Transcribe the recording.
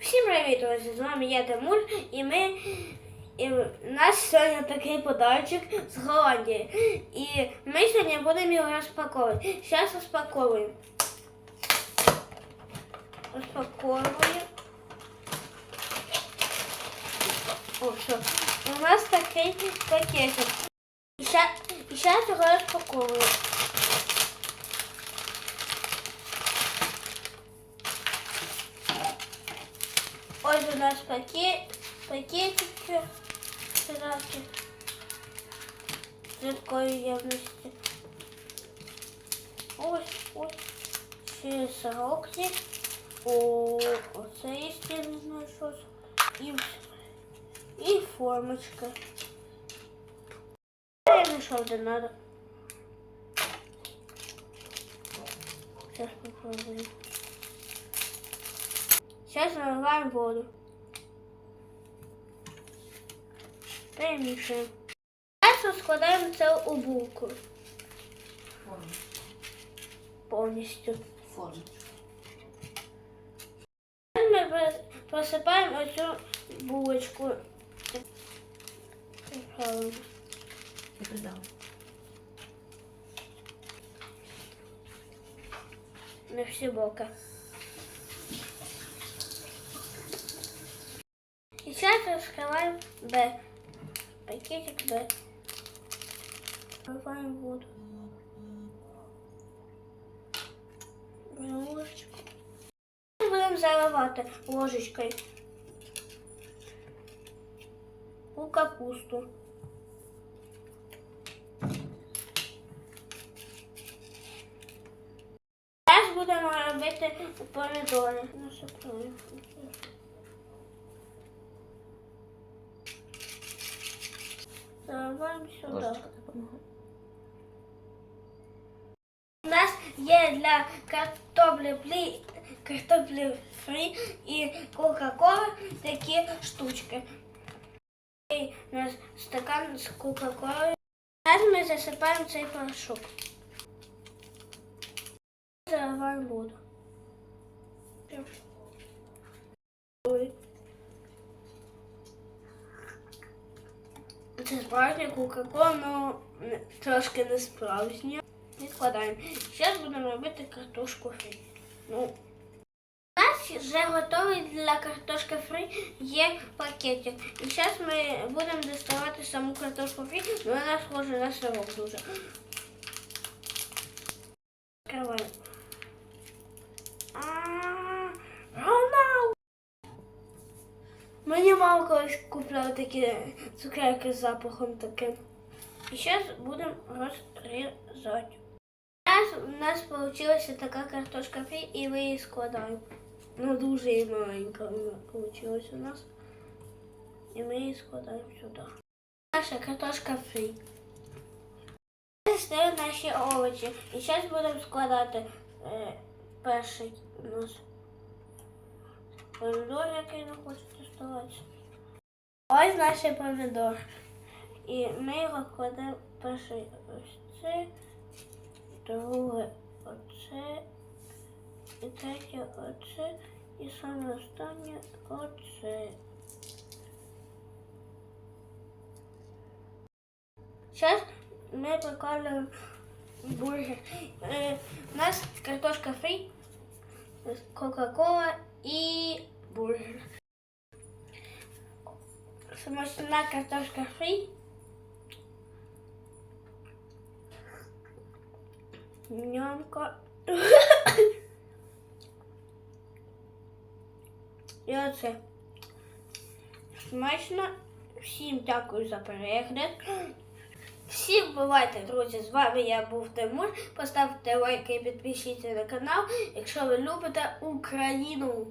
Всім привіт, друзі! З вами я Тимур і ми. І у нас сьогодні такий подарочок з Голландії. І ми сьогодні будемо його розпаковувати. Зараз розпаковуємо. Розпаковуємо. О, все. У нас такий пакетик. І зараз його розпаковуємо. нас пакет, пакетики сраки з такої явності. Ось, ось. Ще сорок є. О, оце є, я не знаю, що це. І, і формочка. Я знайшов, де надо. Сейчас попробуем. Сейчас наливаем воду. Перемішуємо. Зараз складаємо це у булку Форму. повністю. Форму. Ми просипаємо оцю булочку. Я придала. На всі боки. І зараз розкриваємо Б. Пакетик Б. Вливаємо воду. Беремо ложечку. Будемо заливати ложечкою у капусту. Зараз будемо робити помідори. Насипаємо. Заливаємо сюди. У нас є для картоплі фрі, картоплі фрі і кока-кола такі штучки. І у нас стакан з кока-колою. Зараз ми засипаємо цей порошок. Заливаємо воду. Ой. Це справжня кока-кола, але трошки не справжня. Відкладаємо. Зараз будемо робити картошку фрі. Ну, у нас вже готовий для картошки фрі є пакетик. І зараз ми будемо доставати саму картошку фрі, але вона схожа на сирок дуже. Відкриваємо. Мені мама колись купляла такі цукерки з запахом таким. І зараз будемо розрізати. У нас вийшла така картошка фрі і ми її складаємо. Ну дуже маленька вона вийшла у нас. І ми її складаємо сюди. Наша картошка фрі. Стають наші овочі. І зараз будемо складати е, перший у нас помідор, який не хоче доставатися. Ось наш помідор. І ми його кладемо перший ось це, друге оце, і третє оце, і саме останнє оце. Зараз ми прикладаємо бургер. Е, у нас картошка фрі, кока-кола і бургер. Смачна картошка фрі. Нямка. І оце. Смачно. Всім дякую за перегляд. Всім бувайте, друзі! З вами я був Тимур. Поставте лайк і підпишіться на канал, якщо ви любите Україну.